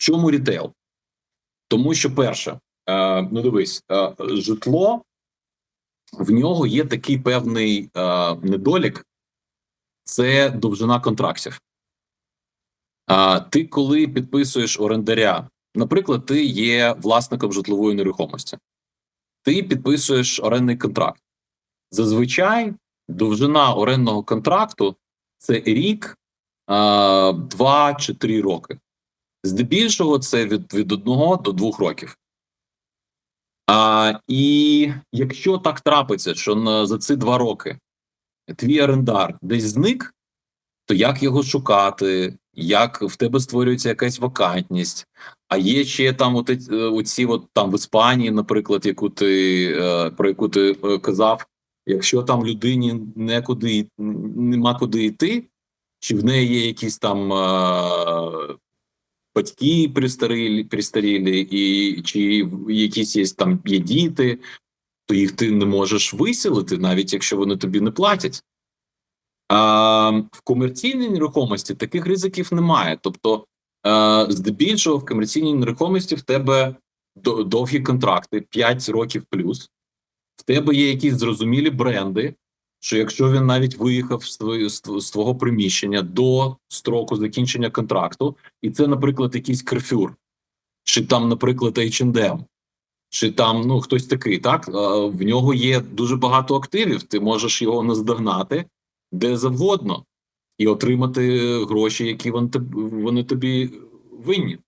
Чому рітейл? Тому що перше, е, ну дивись, е, житло в нього є такий певний е, недолік, це довжина контрактів. А ти, коли підписуєш орендаря, наприклад, ти є власником житлової нерухомості, ти підписуєш орендний контракт. Зазвичай довжина орендного контракту це рік, а, два чи три роки. Здебільшого це від, від одного до двох років. А, і якщо так трапиться, що на, за ці два роки твій орендар десь зник, то як його шукати, як в тебе створюється якась вакантність? А є ще там от, е, оці от там в Іспанії, наприклад, яку ти е, про яку ти е, казав, якщо там людині некуди нема куди йти, чи в неї є якісь там батьки пристарілі, пристарілі, і чи якісь є там є діти, то їх ти не можеш виселити, навіть якщо вони тобі не платять. А, в комерційній нерухомості таких ризиків немає. Тобто, е, здебільшого в комерційній нерухомості в тебе довгі контракти, 5 років плюс. В тебе є якісь зрозумілі бренди, що якщо він навіть виїхав з, з твого приміщення до строку закінчення контракту, і це, наприклад, якийсь керфюр, чи там, наприклад, H&M, чи там ну хтось такий, так в нього є дуже багато активів. Ти можеш його наздогнати де завгодно і отримати гроші, які вони тобі винні.